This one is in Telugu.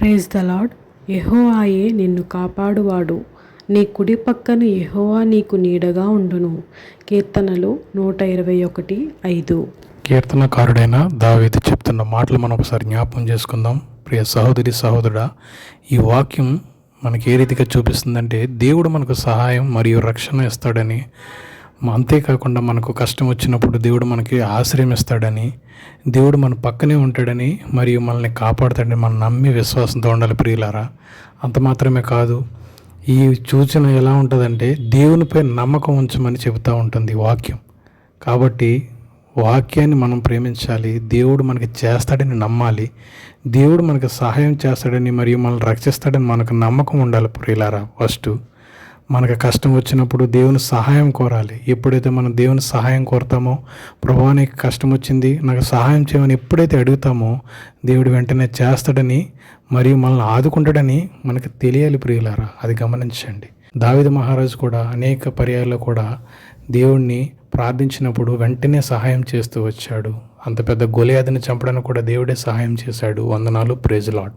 ప్రేజ్ ద లాడ్ యెహోవాయే నిన్ను కాపాడువాడు. నీ కుడి పక్కన ఎహోవా నీకు నీడగా ఉండును. కీర్తనలు నూట ఇరవై ఒకటి ఐదు. కీర్తనకారుడైన దావేది చెప్తున్న మాటలు మనం ఒకసారి జ్ఞాపకం చేసుకుందాం. ప్రియ సహోదరి సహోదరుడా ఈ వాక్యం మనకి ఏ రీతిగా చూపిస్తుందంటే దేవుడు మనకు సహాయం మరియు రక్షణ ఇస్తాడని అంతేకాకుండా మనకు కష్టం వచ్చినప్పుడు దేవుడు మనకి ఆశ్రయం ఇస్తాడని దేవుడు మన పక్కనే ఉంటాడని మరియు మనల్ని కాపాడుతాడని మనం నమ్మి విశ్వాసంతో ఉండాలి ప్రియులారా. అంత మాత్రమే కాదు ఈ సూచన ఎలా ఉంటుందంటే దేవునిపై నమ్మకం ఉంచమని చెబుతూ ఉంటుంది వాక్యం. కాబట్టి వాక్యాన్ని మనం ప్రేమించాలి దేవుడు మనకి చేస్తాడని నమ్మాలి దేవుడు మనకి సహాయం చేస్తాడని మరియు మనల్ని రక్షిస్తాడని మనకు నమ్మకం ఉండాలి ప్రియులారా. ఫస్ట్ మనకు కష్టం వచ్చినప్పుడు దేవుని సహాయం కోరాలి. ఎప్పుడైతే మనం దేవుని సహాయం కోరుతామో ప్రభా నీకు కష్టం వచ్చింది నాకు సహాయం చేయమని ఎప్పుడైతే అడుగుతామో దేవుడు వెంటనే చేస్తాడని మరియు మనల్ని ఆదుకుంటాడని మనకు తెలియాలి ప్రియులారా. అది గమనించండి. దావిద మహారాజు కూడా అనేక పర్యాయాల్లో కూడా దేవుణ్ణి ప్రార్థించినప్పుడు వెంటనే సహాయం చేస్తూ వచ్చాడు. అంత పెద్ద గొలియాదిని చంపడానికి కూడా దేవుడే సహాయం చేశాడు. వందనాలు. Praise lord